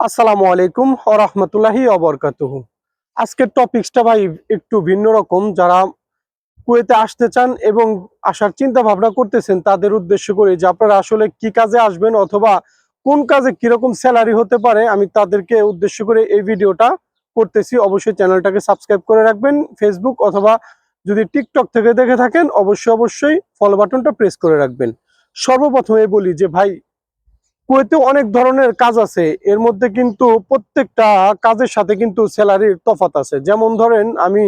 আসসালামু আলাইকুম রহমতুল্লাহি অবরকাতুহু আজকের টপিকসটা ভাই একটু ভিন্ন রকম। যারা কুয়েতে আসতে চান এবং আসার চিন্তা ভাবনা করতেছেন, তাদের উদ্দেশ্য করে যে আপনারা আসলে কি কাজে আসবেন অথবা কোন কাজে কীরকম স্যালারি হতে পারে, আমি তাদেরকে উদ্দেশ্য করে এই ভিডিওটা করতেছি। অবশ্যই চ্যানেলটাকে সাবস্ক্রাইব করে রাখবেন ফেসবুক অথবা যদি টিকটক থেকে দেখে থাকেন, অবশ্যই অবশ্যই ফলো বাটনটা প্রেস করে রাখবেন। সর্বপ্রথমে বলি যে ভাই কুয়েতে অনেক ধরনের কাজ আছে। এর মধ্যে কিন্তু প্রত্যেকটা কাজের সাথে কিন্তু স্যালারির তফাত আছে। যেমন ধরেন, আমি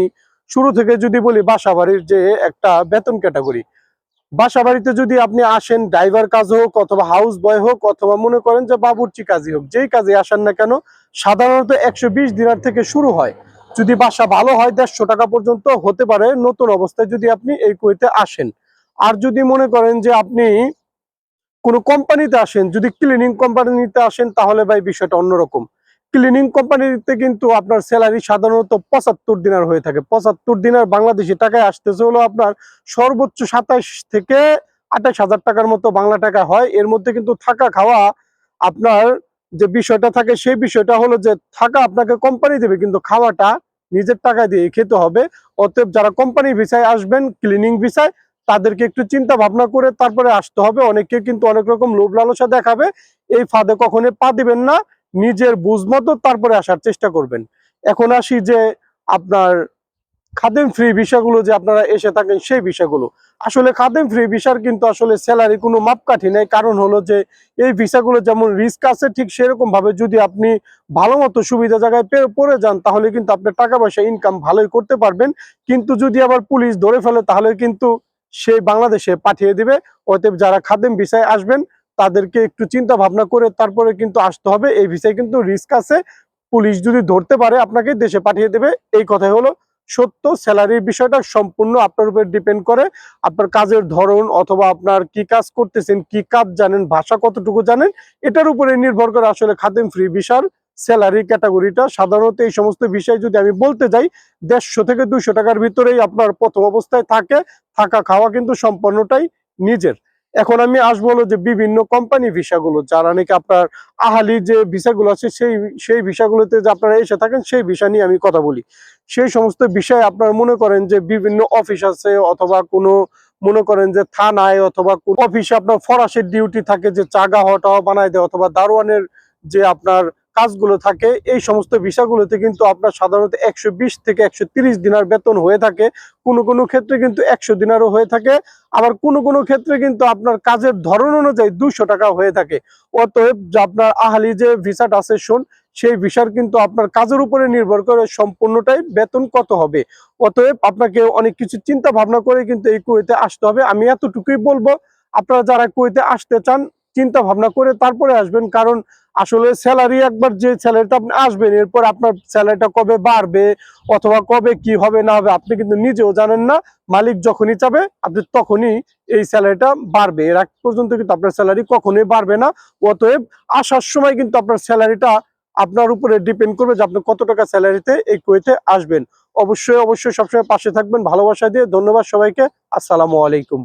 শুরু থেকে যদি বলি বাসা বাড়ির যে একটা বেতন ক্যাটাগরি বাসা বাড়িতে যদি আপনি আসেন, ড্রাইভার কাজ হোক অথবা হাউস বয় হোক অথবা মনে করেন যে বাবুর্চি কাজই হোক, যেই কাজে আসেন না কেন, সাধারণত একশো বিশ দিনার থেকে শুরু হয়। যদি বাসা ভালো হয়, দেড়শো টাকা পর্যন্ত হতে পারে। নতুন অবস্থায় যদি আপনি এই কুয়েতে আসেন। আর যদি মনে করেন যে আপনি কোনো কোম্পানিতে আসেন, যদি ক্লিনিং কোম্পানিতে আসেন, তাহলে ভাই বিষয়টা অন্যরকম। ক্লিনিং কোম্পানিতে কিন্তু আপনার স্যালারি সাধারণত পঁচাত্তর দিনার হয়ে থাকে। পঁচাত্তর দিনার বাংলাদেশি টাকায় আসতেছে হলো আপনার সর্বোচ্চ সাতাশ থেকে আঠাশ হাজার টাকার মতো বাংলা টাকা হয়। এর মধ্যে কিন্তু থাকা খাওয়া আপনার যে বিষয়টা থাকে, সেই বিষয়টা হলো যে থাকা আপনাকে কোম্পানি দেবে, কিন্তু খাওয়াটা নিজের টাকা দিয়ে খেতে হবে। অতএব যারা কোম্পানি ভিসায় আসবেন ক্লিনিং ভিসায় তাদেরকে একটু চিন্তা ভাবনা করে তারপরে আসতে হবে। অনেকে কিন্তু অনেক রকম লোভ লালসা দেখাবে। এই ফাঁদে কখনো পা দিবেন না। নিজের বুঝ মতো তারপরে আসার চেষ্টা করবেন। এখন আসি যে আপনার খাদেম ফ্রি বিষয়গুলো যে আপনারা এসে থাকেন সেই বিষয়গুলো আসলে খাদেম ফ্রি ভিসার কিন্তু আসলে স্যালারি কোনো মাপকাঠি নেই। কারণ হলো যে এই ভিসাগুলো যেমন রিস্ক আছে, ঠিক সেরকম ভাবে যদি আপনি ভালো মতো সুবিধা জায়গায় পে- পড়ে যান, তাহলে কিন্তু আপনার টাকা পয়সা ইনকাম ভালোই করতে পারবেন। কিন্তু যদি আবার পুলিশ ধরে ফেলে, তাহলে কিন্তু সে বাংলাদেশে পাঠিয়ে দিবে। অতএব যারা খাদেম ভিসায় আসবেন, তাদেরকে একটু চিন্তা ভাবনা করে তারপরে কিন্তু আসতে হবে। এই ভিসায় কিন্তু রিস্ক আছে। পুলিশ যদি ধরতে পারে, আপনাকে দেশে পাঠিয়ে দেবে। এই কথাই হলো সত্য। স্যালারির বিষয়টা সম্পূর্ণ আপনার উপর ডিপেন্ড করে। আপনার কাজের ধরন অথবা আপনার কি কাজ করতেছেন, কি কাজ জানেন, ভাষা কতটুকু জানেন, এটার উপরে নির্ভর করে আসলে খাদেম ফ্রি ভিসার স্যালারি ক্যাটাগরিটা সাধারণত এই সমস্ত বিষয় যদি আমি বলতে যাই, দেড়শো থেকে দুইশো টাকার ভিতরেই আপনার প্রথম অবস্থায় থাকে, থাকা খাওয়া কিন্তু সম্পূর্ণটাই নিজের। এখন আমি আসব হলো যে বিভিন্ন কোম্পানি ভিসাগুলো, যারা নাকি আপনার আহালি যে ভিসাগুলো আছে সেই সেই ভিসাগুলোতে যে আপনারা এসে থাকেন, সেই ভিসা নিয়ে আমি কথা বলি। সেই সমস্ত বিষয়ে আপনারা মনে করেন যে বিভিন্ন অফিস আছে অথবা কোনো, মনে করেন যে থানায় অথবা অফিসে আপনার ফরাসের ডিউটি থাকে যে চাগা হওয়া বানায় দেয় অথবা দারোয়ানের যে আপনার কাজগুলো থাকে, এই সমস্ত ভিসাগুলোতে কিন্তু আপনার সাধারণত একশো বিশ থেকে একশো দিনার বেতন হয়ে থাকে। কোনো কোনো ক্ষেত্রে কিন্তু একশো দিনারও হয়ে থাকে। আবার কোনো কোনো ক্ষেত্রে কিন্তু আপনার কাজের ধরন অনুযায়ী দুশো টাকা হয়ে থাকে। অতএব আপনার আহালি যে ভিসাটা আছে, শোন, সেই ভিসার কিন্তু আপনার কাজের উপরে নির্ভর করে সম্পূর্ণটাই বেতন কত হবে। অতএব আপনাকে অনেক কিছু চিন্তা ভাবনা করে কিন্তু এই কুয়েতে আসতে হবে। আমি এতটুকুই বলব, আপনারা যারা কুয়েতে আসতে চান চিন্তা ভাবনা করে তারপরে আসবেন, কারণ আসলে স্যালারি একবার যে স্যালারিটা আপনি আসবেন, এরপর আপনার স্যালারিটা কবে বাড়বে অথবা কবে কি হবে না হবে আপনি কিন্তু নিজেও জানেন না, মালিক যখনই চাবে আপনি তখনই এই স্যালারিটা বাড়বে। এর আগ পর্যন্ত কিন্তু আপনার স্যালারি কখনোই বাড়বে না, অতএব আসার সময় কিন্তু আপনার স্যালারিটা আপনার উপরে ডিপেন্ড করবে যে আপনি কত টাকা স্যালারিতে এই কুয়েতে আসবেন। অবশ্যই অবশ্যই সবসময় পাশে থাকবেন, ভালোবাসা দিয়ে ধন্যবাদ সবাইকে, আসসালামু আলাইকুম।